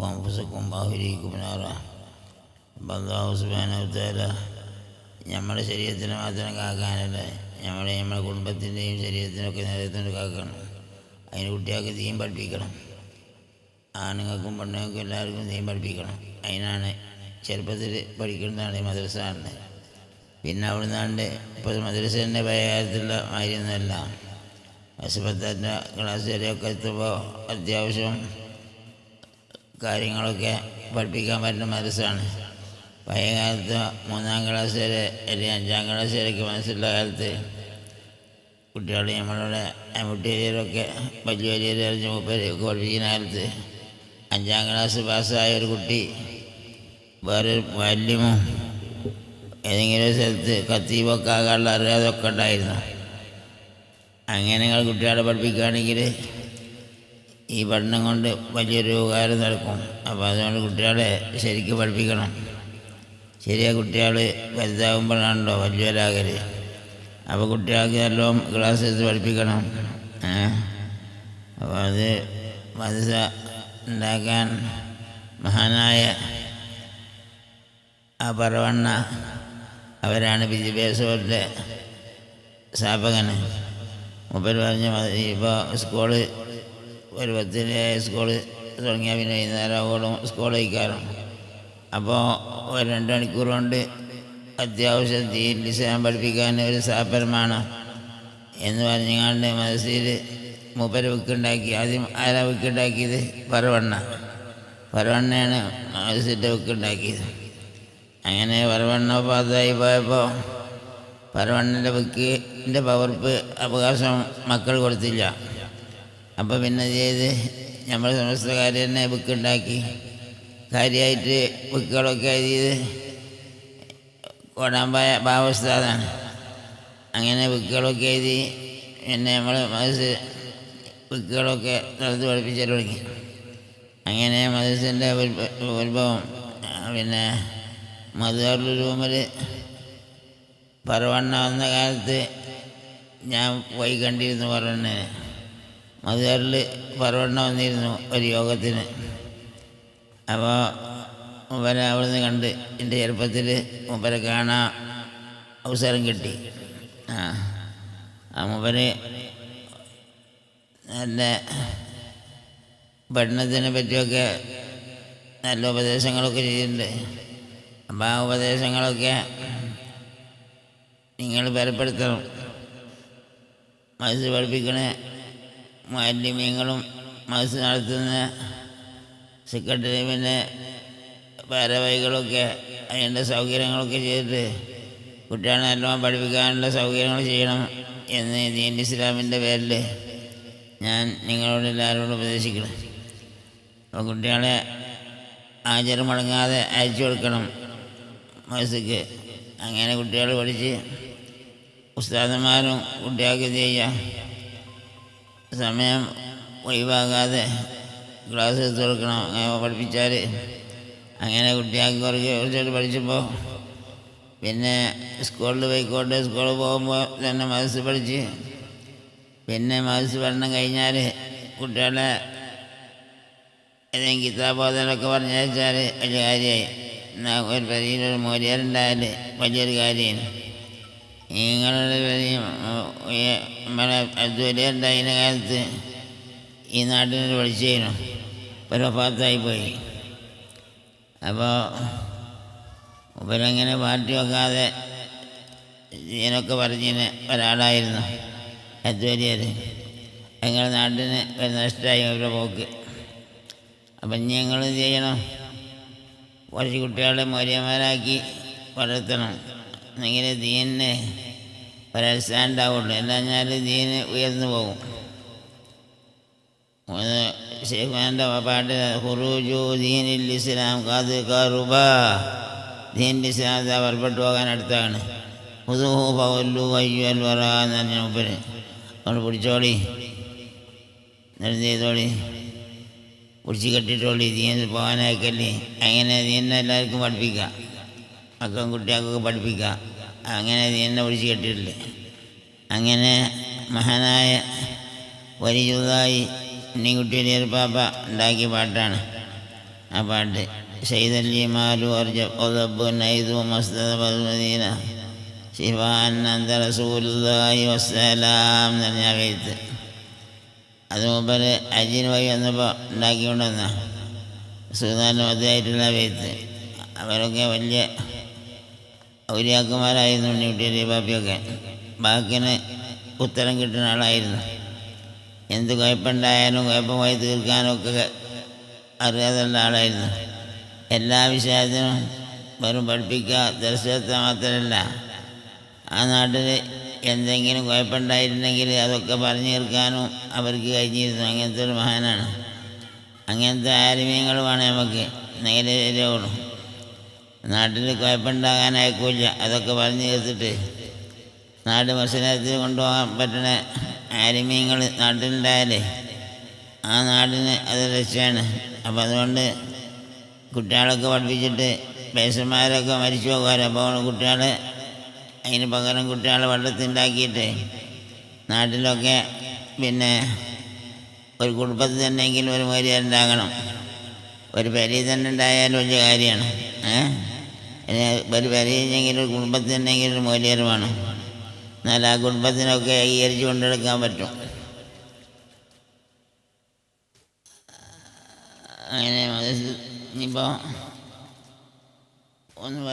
വംഫുസക്കും ബാഹുലിക്കും നാറ ബന്ധാവ് സുബാനവത്താല നമ്മുടെ ശരീരത്തിന് മാത്രം കാക്കാനല്ല നമ്മുടെ നമ്മുടെ കുടുംബത്തിന്റെയും ശരീരത്തിനൊക്കെ നിലനിർത്തുകൊണ്ട് കാക്കണം. അതിന് കുട്ടികൾക്ക് തീം പഠിപ്പിക്കണം. ആണുങ്ങൾക്കും പെണ്ണുങ്ങൾക്കും എല്ലാവർക്കും തീം പഠിപ്പിക്കണം. അതിനാണ് ചെറുപ്പത്തിൽ പഠിക്കുന്നതാണ് ഈ മദ്രസ ആണ് പിന്നെ അവിടുന്നാണ്ട് ഇപ്പോൾ മദ്രസ തന്നെ കാലത്തുള്ള മാതിരിയൊന്നുമല്ല പശുപത്താന്റെ ക്ലാസ് വരെയൊക്കെ എത്തുമ്പോൾ അത്യാവശ്യം കാര്യങ്ങളൊക്കെ പഠിപ്പിക്കാൻ പറ്റുന്ന മനസ്സാണ്. പഴയ കാലത്ത് മൂന്നാം ക്ലാസ് വരെ അല്ലെങ്കിൽ അഞ്ചാം ക്ലാസ് വരെയൊക്കെ മനസ്സിലുള്ള കാലത്ത് കുട്ടികൾ നമ്മളുടെ മുട്ടിയേരിയൊക്കെ വലിയ വലിയ അറിഞ്ഞ മുപ്പരൊക്കെ പഠിപ്പിക്കുന്ന കാലത്ത് അഞ്ചാം ക്ലാസ് പാസ്സായ ഒരു കുട്ടി വേറൊരു വാല്യമോ ഏതെങ്കിലും ഒരു സ്ഥലത്ത് കത്തീവൊക്കെ ആകാനുള്ള അറിയാതൊക്കെ ഉണ്ടായിരുന്നു. അങ്ങനെ നിങ്ങൾ കുട്ടികളെ പഠിപ്പിക്കുകയാണെങ്കിൽ ഈ പഠനം കൊണ്ട് വലിയൊരു ഉപകാരം നടക്കും. അപ്പോൾ അതുകൊണ്ട് കുട്ടികളെ ശരിക്കും പഠിപ്പിക്കണം. ശരിയാ കുട്ടികൾ വലുതാകുമ്പോഴാണല്ലോ വലിയവരാകൽ അപ്പോൾ കുട്ടികൾക്ക് നല്ലോണം ക്ലാസ് എടുത്ത് പഠിപ്പിക്കണം. അപ്പോൾ അത് മനസ്സ ഉണ്ടാക്കാൻ മഹാനായ ആ പറവണ്ണ അവരാണ് വിദ്യാഭ്യാസത്തിന്റെ സ്ഥാപകന്. മൂപ്പർ പറഞ്ഞ ഇപ്പോൾ സ്കൂൾ ഒരു പത്തിന് സ്കൂൾ തുടങ്ങിയാൽ പിന്നെ വൈകുന്നേരം സ്കൂൾ കഴിക്കാറും അപ്പോൾ ഒരു രണ്ട് മണിക്കൂർ കൊണ്ട് അത്യാവശ്യം ഇസ്ലാം പഠിപ്പിക്കാൻ ഒരു സ്ഥാപനമാണ് എന്ന് പറഞ്ഞുകൊണ്ട് മനസ്സിൽ മൂപ്പര് വിക്കുണ്ടാക്കി ആദ്യം ആരാ വിക്കുണ്ടാക്കിയത് പറവണ്ണ പറവണ്ണയാണ് മനസ്സിന്റെ വിക്കുണ്ടാക്കിയത് അങ്ങനെ പറവണ്ണ പാതായി പോയപ്പോൾ പരവണ്ണന്റെ വിക്കിന്റെ പകർപ്പ് അവകാശം മക്കൾ കൊടുത്തില്ല. അപ്പോൾ പിന്നെ ചെയ്ത് നമ്മൾ സമസ്തക്കാർ തന്നെ ബുക്കുണ്ടാക്കി കാര്യമായിട്ട് ബുക്കുകളൊക്കെ എഴുതിയത് കോടാമ്പായ ഭാവസ്ഥാതാണ് അങ്ങനെ ബുക്കുകളൊക്കെ എഴുതി പിന്നെ നമ്മൾ മനസ്സ് ബുക്കുകളൊക്കെ നടത്തി പഠിപ്പിച്ചു തുടങ്ങി അങ്ങനെ മനസ്സിന്റെ ഉത്ഭവം പിന്നെ മധുവാറിൽ റൂമിൽ പറവണ്ണ വന്ന കാലത്ത് ഞാൻ പോയി കണ്ടിരുന്നു പറവണ്ണനെ. മധുവാറിൽ പറവണ്ണ വന്നിരുന്നു ഒരു യോഗത്തിന്. അപ്പോൾ മൂപ്പരെ അവിടുന്ന് കണ്ട് എന്റെ ചെറുപ്പത്തിൽ മൂപ്പരെ കാണാൻ അവസരം കിട്ടി. ആ ആ മൂപ്പര് നല്ല പഠനത്തിനെ പറ്റിയൊക്കെ നല്ല ഉപദേശങ്ങളൊക്കെ ചെയ്തിട്ടുണ്ട്. അപ്പം ആ ഉപദേശങ്ങളൊക്കെ നിങ്ങൾ ബലപ്പെടുത്തണം. മനസ്സിൽ പഠിപ്പിക്കണ മാലിന്യങ്ങളും മനസ്സ് നടത്തുന്ന സെക്രട്ടറി പിന്നെ ഭാരവാഹികളൊക്കെ അതിന്റെ സൗകര്യങ്ങളൊക്കെ ചെയ്തിട്ട് കുട്ടികളെ നല്ലോണം പഠിപ്പിക്കാനുള്ള സൗകര്യങ്ങൾ ചെയ്യണം എന്ന് ദീൻ ഇസ്ലാമിന്റെ പേരിൽ ഞാൻ നിങ്ങളോട് എല്ലാവരോടും ഉപദേശിക്കണം അപ്പോൾ കുട്ടികളെ ആചാരം മുടങ്ങാതെ അയച്ചു കൊടുക്കണം മനസ്സിക്ക് അങ്ങനെ കുട്ടികൾ പഠിച്ച് ഉസ്താദന്മാരും കുട്ടികൾക്ക് ചെയ്യാം? സമയം ഒഴിവാകാതെ ക്ലാസ് തുറക്കണം അങ്ങനെ പഠിപ്പിച്ചാൽ അങ്ങനെ കുട്ടിയാക്കി കുറച്ച് കുറച്ചോട്ട് പഠിച്ചപ്പോൾ പിന്നെ സ്കൂളിൽ പോയിക്കോട്ടെ സ്കൂളിൽ പോകുമ്പോൾ തന്നെ മനസ്സ് പഠിച്ച് പിന്നെ മനസ്സ് പഠനം കഴിഞ്ഞാൽ കുട്ടികളെ ഏതെങ്കിലും കിതാബോധനൊക്കെ പറഞ്ഞു വെച്ചാൽ വലിയ കാര്യമായി എന്നാൽ ഒരു പരിയിലൊരു മൂല്യരുണ്ടായാൽ വലിയൊരു കാര്യമാണ് നിങ്ങളുടെ അദ്വൈത ഉണ്ടായിരുന്ന കാലത്ത് ഈ നാട്ടിൽ പഠിച്ചിരുന്നു ഒരു പാത്തായി പോയി. അപ്പോൾ ഇവരങ്ങനെ പാർട്ടി വെക്കാതെ ഇതിനൊക്കെ പറഞ്ഞിന് ഒരാളായിരുന്നു അദ്വൈതർ ഞങ്ങളുടെ നാട്ടിന് ഒരു നഷ്ടമായി അവരുടെ പോക്ക്. അപ്പം ഇനി ഞങ്ങൾ ചെയ്യണം? കുറച്ച് കുട്ടികളെ മൗര്യന്മാരാക്കി വളർത്തണം. എന്നെങ്കിൽ ദീനിന് ഒരടിസ്ഥാനുണ്ടാവുള്ളൂ അല്ലാഞ്ഞാൽ ദീന് ഉയർന്നു പോകും. ഷെയ്ഖാന്റെ പാട്ട് ഹുറൂജു ദീനിൽ ഇസ്ലാം കാത് കറുബ ദീനിൽ ഇസ്ലാം പുറപ്പെട്ടു പോകാൻ അടുത്താണ്. പുതുഹു പൗല്ലു അയ്യു അൽ എന്ന് പറഞ്ഞ മുപ്പര്. അവിടെ പിടിച്ചോളി. എന്നിട്ട് ചെയ്തോളി പിടിച്ച് കെട്ടിട്ടോളി. ദീനിൽ പോകാനായിക്കല്ലേ. അങ്ങനെ ദീനിനെ എല്ലാവർക്കും പഠിപ്പിക്കാം. മക്കളും കുട്ടികൾക്കൊക്കെ പഠിപ്പിക്കുക. അങ്ങനെ ദീനിനെ ഒഴിച്ച് കെട്ടിയിട്ടില്ല അങ്ങനെ മഹാനായ വലിയതായി ഉണ്ണിക്കുട്ടി പാപ്പ ഉണ്ടാക്കിയ പാട്ടാണ് ആ പാട്ട്. ഷെയ്തല്ലിമാലു അർജ ഒതബു നൈദു മസ്തദ പദ്മദീന ശിവാൻ അന്ത റസൂലുള്ളാഹി വസ്സലാം എന്ന് വെയ്ത്ത് അത് മുമ്പ് അജിന് വന്നപ്പോൾ ഉണ്ടാക്കിക്കൊണ്ടുവന്ന സുധാന മതിയായിട്ടുള്ള കഴുത്ത്. അവരൊക്കെ വലിയ ഔലിയാക്കുമാരായിരുന്നു ഉണ്ണിക്കുട്ടി ബാപ്പിയൊക്കെ ബാക്കിന് ഉത്തരം കിട്ടുന്ന ആളായിരുന്നു. എന്ത് കുഴപ്പമുണ്ടായാലും കുഴപ്പമായി തീർക്കാനൊക്കെ അറിയാതുള്ള ആളായിരുന്നു. എല്ലാ വിഷയത്തിനും വെറും പഠിപ്പിക്കുക ദർശനത്തെ മാത്രമല്ല. ആ നാട്ടിൽ എന്തെങ്കിലും കുഴപ്പമുണ്ടായിരുന്നെങ്കിൽ അതൊക്കെ പറഞ്ഞു തീർക്കാനും അവർക്ക് കഴിഞ്ഞിരുന്നു. അങ്ങനത്തെ ഒരു മഹാനാണ്. അങ്ങനത്തെ ആരുമീങ്ങളുമാണ് നമുക്ക് നേരെ ശരിയാവുള്ളൂ നാട്ടിൽ കുഴപ്പമുണ്ടാകാൻ അതൊക്കെ പറഞ്ഞു കേട്ടിട്ട് നാട് മത്സരത്തിൽ കൊണ്ടുപോകാൻ പറ്റുന്ന ആരുമീങ്ങൾ നാട്ടിലുണ്ടായാലേ ആ നാടിന് അത് രക്ഷയാണ്. അപ്പം അതുകൊണ്ട് കുട്ടികളൊക്കെ പഠിപ്പിച്ചിട്ട് പേസന്മാരൊക്കെ മരിച്ചു പോകാറ് അപ്പോൾ കുട്ടികളെ അതിന് പകരം കുട്ടികളെ വെള്ളത്തിണ്ടാക്കിയിട്ട് നാട്ടിലൊക്കെ പിന്നെ ഒരു കുടുംബത്തിൽ തന്നെയെങ്കിലും ഒരു മര്യാദ ഉണ്ടാകണം ഒരു പെരയിൽ തന്നെ ഉണ്ടായാലും വലിയ കാര്യമാണ്. ഏഹ് ഒരു പെരയില്ലെങ്കിൽ ഒരു കുടുംബത്തിൽ തന്നെയെങ്കിലും ഒരു മൂല്യമാണ് എന്നാൽ ആ കുടുംബത്തിനൊക്കെ ഏകീകരിച്ച് കൊണ്ടെടുക്കാൻ പറ്റും. അങ്ങനെ ഇപ്പോൾ ഒന്ന്